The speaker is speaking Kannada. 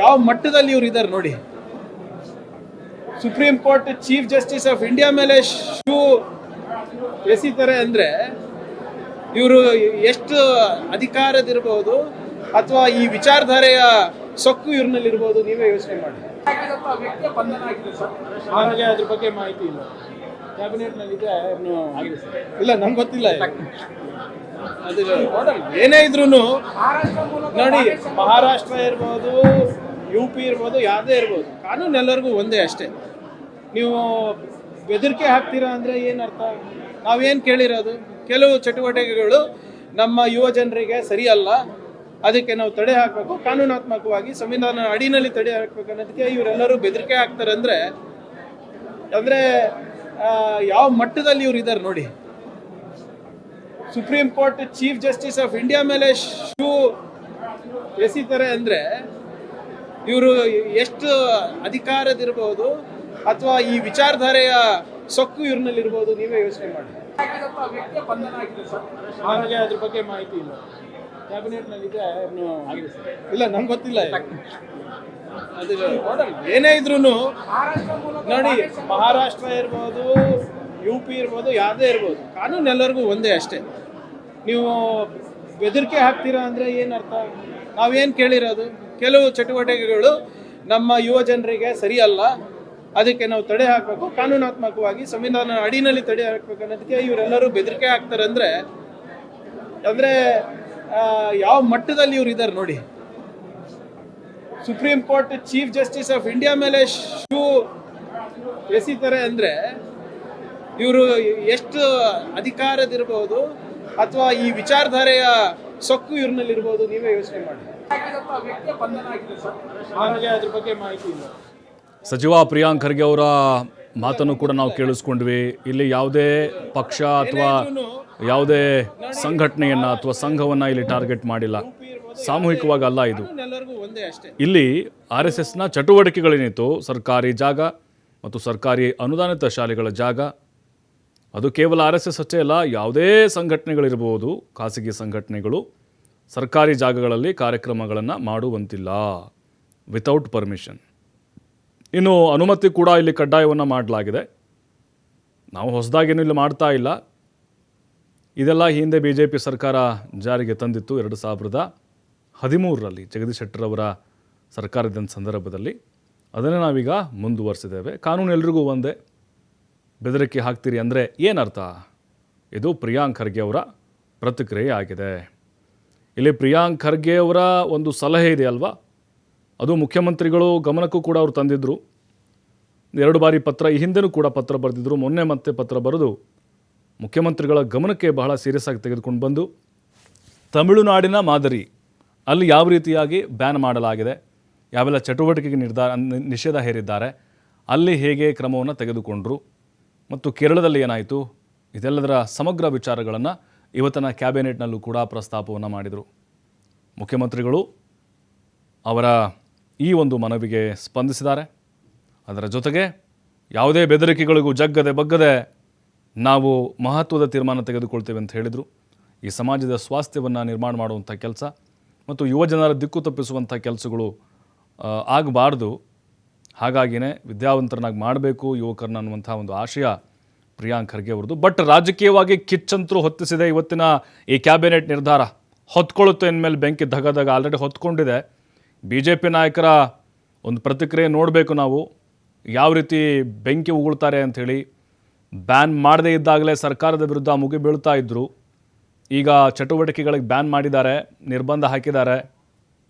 ಯಾವ ಮಟ್ಟದಲ್ಲಿ ಇವ್ರು ಇದ್ದಾರೆ ನೋಡಿ. Supreme court chief justice of India ಮೇಲೆ ಶೂ ಎಸಿತಾರೆ ಅಂದ್ರೆ ಇವರು ಎಷ್ಟು ಅಧಿಕಾರದಿರಬಹುದು ಅಥವಾ ಈ ವಿಚಾರಧಾರೆಯ ಸೊಕ್ಕು ಇವ್ರನ್ನಲ್ಲಿರ್ಬೋದು ನೀವೇ ಯೋಚನೆ ಮಾಡಿ. ನನಗೆ ಅದ್ರ ಬಗ್ಗೆ ಮಾಹಿತಿ ಇಲ್ಲ. ಕ್ಯಾಬಿನೆಟ್ನಲ್ಲಿ ಇದೆ ಇಲ್ಲ ನಂಗೆ ಗೊತ್ತಿಲ್ಲ. ಅದು ಏನೇ ಇದ್ರು ನೋಡಿ, ಮಹಾರಾಷ್ಟ್ರ ಇರ್ಬೋದು ಯು ಪಿ ಇರ್ಬೋದು, ಯಾವುದೇ ಇರ್ಬೋದು, ಕಾನೂನು ಎಲ್ಲರಿಗೂ ಒಂದೇ ಅಷ್ಟೇ. ನೀವು ಬೆದರಿಕೆ ಹಾಕ್ತೀರಾ ಅಂದರೆ ಏನು ಅರ್ಥ? ನಾವೇನು ಕೇಳಿರೋದು? ಕೆಲವು ಚಟುವಟಿಕೆಗಳು ನಮ್ಮ ಯುವ ಜನರಿಗೆ ಸರಿಯಲ್ಲ ಅದಕ್ಕೆ ನಾವು ತಡೆ ಹಾಕಬೇಕು, ಕಾನೂನಾತ್ಮಕವಾಗಿ ಸಂವಿಧಾನ ಅಡಿನಲ್ಲಿ ತಡೆ ಹಾಕಬೇಕು ಅನ್ನೋದಕ್ಕೆ ಇವರೆಲ್ಲರೂ ಬೆದರಿಕೆ ಹಾಕ್ತಾರೆ ಅಂದರೆ ಅಂದರೆ ಯಾವ ಮಟ್ಟದಲ್ಲಿ ಇವ್ರು ಇದ್ದಾರೆ ನೋಡಿ. Supreme court chief justice of India ಮೇಲೆ ಶೂ ಎಸಿತಾರೆ ಅಂದರೆ ಇವರು ಎಷ್ಟು ಅಧಿಕಾರದಿರಬಹುದು ಅಥವಾ ಈ ವಿಚಾರಧಾರೆಯ ಸೊಕ್ಕು ಇವ್ರನ್ನಲ್ಲಿರ್ಬೋದು ನೀವೇ ಯೋಚನೆ ಮಾಡಿ. ನನಗೆ ಅದ್ರ ಬಗ್ಗೆ ಮಾಹಿತಿ ಇಲ್ಲ. ಕ್ಯಾಬಿನೆಟ್ನಲ್ಲಿದೆ ಇಲ್ಲ ನಂಗೆ ಗೊತ್ತಿಲ್ಲ ಅದು ಏನೇ ಇದ್ರು ನೋಡಿ. ಮಹಾರಾಷ್ಟ್ರ ಇರ್ಬೋದು ಯು ಪಿ ಇರ್ಬೋದು, ಯಾವುದೇ ಇರ್ಬೋದು. ಕಾನೂನು ಎಲ್ಲರಿಗೂ ಒಂದೇ ಅಷ್ಟೇ. ನೀವು ಬೆದರಿಕೆ ಹಾಕ್ತೀರಾ ಅಂದರೆ ಏನು ಅರ್ಥ? ನಾವೇನು ಕೇಳಿರೋದು? ಕೆಲವು ಚಟುವಟಿಕೆಗಳು ನಮ್ಮ ಯುವ ಜನರಿಗೆ ಸರಿಯಲ್ಲ. ಅದಕ್ಕೆ ನಾವು ತಡೆ ಹಾಕಬೇಕು, ಕಾನೂನಾತ್ಮಕವಾಗಿ ಸಂವಿಧಾನ ಅಡಿನಲ್ಲಿ ತಡೆ ಹಾಕಬೇಕು ಅನ್ನೋದಕ್ಕೆ ಇವರೆಲ್ಲರೂ ಬೆದರಿಕೆ ಹಾಕ್ತಾರೆ ಅಂದರೆ ಅಂದರೆ ಯಾವ ಮಟ್ಟದಲ್ಲಿ ಇವ್ರು ಇದ್ದಾರೆ ನೋಡಿ. Supreme court chief justice of India ಮೇಲೆ ಶೂ ಎಸಿತಾರೆ ಅಂದ್ರೆ ಇವರು ಎಷ್ಟು ಅಧಿಕಾರದಿರ್ಬೋದು ಅಥವಾ ಈ ವಿಚಾರಧಾರೆಯ ಸೊಕ್ಕು ಇವ್ರನ್ನಲ್ಲಿರ್ಬೋದು ನೀವೇ ಯೋಚನೆ ಮಾಡಿ. ಅದ್ರ ಬಗ್ಗೆ ಮಾಹಿತಿ ಇಲ್ಲ. ಸಚಿವ ಪ್ರಿಯಾಂಕ್ ಖರ್ಗೆ ಅವರ ಮಾತನ್ನು ಕೂಡ ನಾವು ಕೇಳಿಸ್ಕೊಂಡ್ವಿ. ಇಲ್ಲಿ ಯಾವುದೇ ಪಕ್ಷ ಅಥವಾ ಯಾವುದೇ ಸಂಘಟನೆಯನ್ನು ಅಥವಾ ಸಂಘವನ್ನು ಇಲ್ಲಿ ಟಾರ್ಗೆಟ್ ಮಾಡಿಲ್ಲ. ಸಾಮೂಹಿಕವಾಗಿ ಅಲ್ಲ ಇದು. ಎಲ್ಲರಿಗೂ ಒಂದೇ ಅಷ್ಟೇ. ಇಲ್ಲಿ ಆರ್ ಎಸ್ ಎಸ್ನ ಚಟುವಟಿಕೆಗಳೇನಿತ್ತು ಸರ್ಕಾರಿ ಜಾಗ ಮತ್ತು ಸರ್ಕಾರಿ ಅನುದಾನಿತ ಶಾಲೆಗಳ ಜಾಗ ಅದು ಕೇವಲ ಆರ್ ಎಸ್ ಎಸ್ ಅಷ್ಟೇ ಅಲ್ಲ, ಯಾವುದೇ ಸಂಘಟನೆಗಳಿರ್ಬೋದು, ಖಾಸಗಿ ಸಂಘಟನೆಗಳು ಸರ್ಕಾರಿ ಜಾಗಗಳಲ್ಲಿ ಕಾರ್ಯಕ್ರಮಗಳನ್ನು ಮಾಡುವಂತಿಲ್ಲ. ವಿತೌಟ್ ಪರ್ಮಿಷನ್ ಇನ್ನು ಅನುಮತಿ ಕೂಡ ಇಲ್ಲಿ ಕಡ್ಡಾಯವನ್ನು ಮಾಡಲಾಗಿದೆ. ನಾವು ಹೊಸದಾಗೇನು ಇಲ್ಲಿ ಮಾಡ್ತಾ ಇಲ್ಲ. ಇದೆಲ್ಲ ಹಿಂದೆ ಬಿ ಜೆ ಪಿ ಸರ್ಕಾರ ಜಾರಿಗೆ ತಂದಿತ್ತು ಎರಡು ಸಾವಿರದ ಹದಿಮೂರರಲ್ಲಿ ಜಗದೀಶ್ ಶೆಟ್ಟರ್ ಅವರ ಸರ್ಕಾರದ ಸಂದರ್ಭದಲ್ಲಿ. ಅದನ್ನು ನಾವೀಗ ಮುಂದುವರಿಸಿದ್ದೇವೆ. ಕಾನೂನು ಎಲ್ರಿಗೂ ಒಂದೇ. ಬೆದರಿಕೆ ಹಾಕ್ತೀರಿ ಅಂದರೆ ಏನರ್ಥ? ಇದು ಪ್ರಿಯಾಂಕ್ ಖರ್ಗೆ ಅವರ ಪ್ರತಿಕ್ರಿಯೆ ಆಗಿದೆ ಇಲ್ಲಿ ಪ್ರಿಯಾಂಕ್ ಖರ್ಗೆ ಅವರ ಒಂದು ಸಲಹೆ ಇದೆ ಅಲ್ವಾ ಅದು ಮುಖ್ಯಮಂತ್ರಿಗಳು ಗಮನಕ್ಕೂ ಕೂಡ ಅವರು ತಂದಿದ್ದರು ಎರಡು ಬಾರಿ ಪತ್ರ, ಈ ಹಿಂದೆನೂ ಕೂಡ ಪತ್ರ ಬರೆದಿದ್ದರು ಮೊನ್ನೆ ಮತ್ತೆ ಪತ್ರ ಬರೆದು ಮುಖ್ಯಮಂತ್ರಿಗಳ ಗಮನಕ್ಕೆ ಬಹಳ ಸೀರಿಯಸ್ ಆಗಿ ತೆಗೆದುಕೊಂಡು ಬಂದು, ತಮಿಳುನಾಡಿನ ಮಾದರಿ, ಅಲ್ಲಿ ಯಾವ ರೀತಿಯಾಗಿ ಬ್ಯಾನ್ ಮಾಡಲಾಗಿದೆ? ಯಾವೆಲ್ಲ ಚಟುವಟಿಕೆಗೆ ನಿರ್ಧಾರ, ನಿಷೇಧ ಹೇರಿದ್ದಾರೆ? ಅಲ್ಲಿ ಹೇಗೆ ಕ್ರಮವನ್ನು ತೆಗೆದುಕೊಂಡರು? ಮತ್ತು ಕೇರಳದಲ್ಲಿ ಏನಾಯಿತು? ಇದೆಲ್ಲದರ ಸಮಗ್ರ ವಿಚಾರಗಳನ್ನು ಇವತ್ತಿನ ಕ್ಯಾಬಿನೆಟ್ನಲ್ಲೂ ಕೂಡ ಪ್ರಸ್ತಾಪವನ್ನು ಮಾಡಿದರು. ಮುಖ್ಯಮಂತ್ರಿಗಳು ಅವರ ಈ ಒಂದು ಮನವಿಗೆ ಸ್ಪಂದಿಸಿದ್ದಾರೆ. ಅದರ ಜೊತೆಗೆ ಯಾವುದೇ ಬೆದರಿಕೆಗಳಿಗೂ ಜಗ್ಗದೆ ಬಗ್ಗದೆ ನಾವು ಮಹತ್ವದ ತೀರ್ಮಾನ ತೆಗೆದುಕೊಳ್ತೇವೆ ಅಂತ ಹೇಳಿದರು. ಈ ಸಮಾಜದ ಸ್ವಾಸ್ಥ್ಯವನ್ನು ನಿರ್ಮಾಣ ಮಾಡುವಂಥ ಕೆಲಸ ಮತ್ತು ಯುವಜನರ ದಿಕ್ಕು ತಪ್ಪಿಸುವಂಥ ಕೆಲಸಗಳು ಆಗಬಾರ್ದು. ಹಾಗಾಗಿಯೇ ವಿದ್ಯಾವಂತರನ್ನಾಗಿ ಮಾಡಬೇಕು ಯುವಕರನ್ನ ಅನ್ನುವಂಥ ಒಂದು ಆಶಯ ಪ್ರಿಯಾಂಕ್ ಖರ್ಗೆ ಅವ್ರದ್ದು. ಬಟ್ ರಾಜಕೀಯವಾಗಿ ಕಿಚ್ಚಂತರೂ ಹೊತ್ತಿಸಿದೆ ಇವತ್ತಿನ ಈ ಕ್ಯಾಬಿನೆಟ್ ನಿರ್ಧಾರ. ಹೊತ್ಕೊಳ್ಳುತ್ತೆ ಅಂದಮೇಲೆ ಬೆಂಕಿ ಧಗಧಗ ಧಗ ಆಲ್ರೆಡಿ ಹೊತ್ಕೊಂಡಿದೆ. ಬಿ ಜೆ ಪಿ ನಾಯಕರ ಒಂದು ಪ್ರತಿಕ್ರಿಯೆ ನೋಡಬೇಕು ನಾವು. ಯಾವ ರೀತಿ ಬೆಂಕಿ ಉಗುಳ್ತಾರೆ ಅಂಥೇಳಿ ಬ್ಯಾನ್ ಮಾಡದೇ ಇದ್ದಾಗಲೇ ಸರ್ಕಾರದ ವಿರುದ್ಧ ಮುಗಿಬೀಳ್ತಾ ಇದ್ದರು ಈಗ ಚಟುವಟಿಕೆಗಳಿಗೆ ಬ್ಯಾನ್ ಮಾಡಿದ್ದಾರೆ, ನಿರ್ಬಂಧ ಹಾಕಿದ್ದಾರೆ.